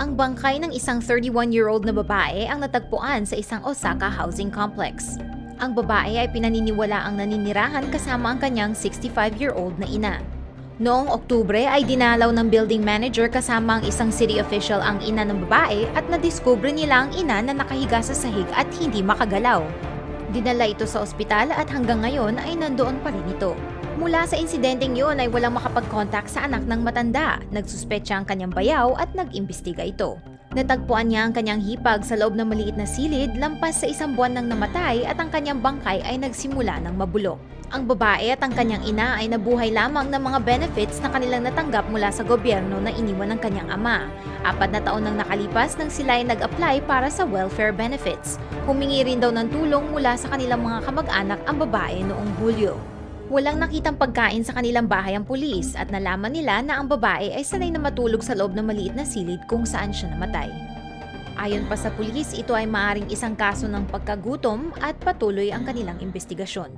Ang bangkay ng isang 31-year-old na babae ang natagpuan sa isang Osaka housing complex. Ang babae ay pinaniniwala ang naninirahan kasama ang kanyang 65-year-old na ina. Noong Oktubre ay dinalaw ng building manager kasama ang isang city official ang ina ng babae at nadiskubre nila ang ina na nakahiga sa sahig at hindi makagalaw. Dinala ito sa ospital at hanggang ngayon ay nandoon pa rin ito. Mula sa insidenteng yun ay walang makapag-contact sa anak ng matanda. Nagsuspetsa ang kanyang bayaw at nag-imbestiga ito. Natagpuan niya ang kanyang hipag sa loob ng maliit na silid lampas sa isang buwan nang namatay at ang kanyang bangkay ay nagsimula ng mabulok. Ang babae at ang kanyang ina ay nabuhay lamang ng mga benefits na kanilang natanggap mula sa gobyerno na iniwan ng kanyang ama. Apat na taon nang nakalipas nang sila ay nag-apply para sa welfare benefits. Humingi rin daw ng tulong mula sa kanilang mga kamag-anak ang babae noong Hulyo. Walang nakitang pagkain sa kanilang bahay ang pulis at nalaman nila na ang babae ay sanay na matulog sa loob ng maliit na silid kung saan siya namatay. Ayon pa sa pulis, ito ay maaring isang kaso ng pagkagutom at patuloy ang kanilang investigasyon.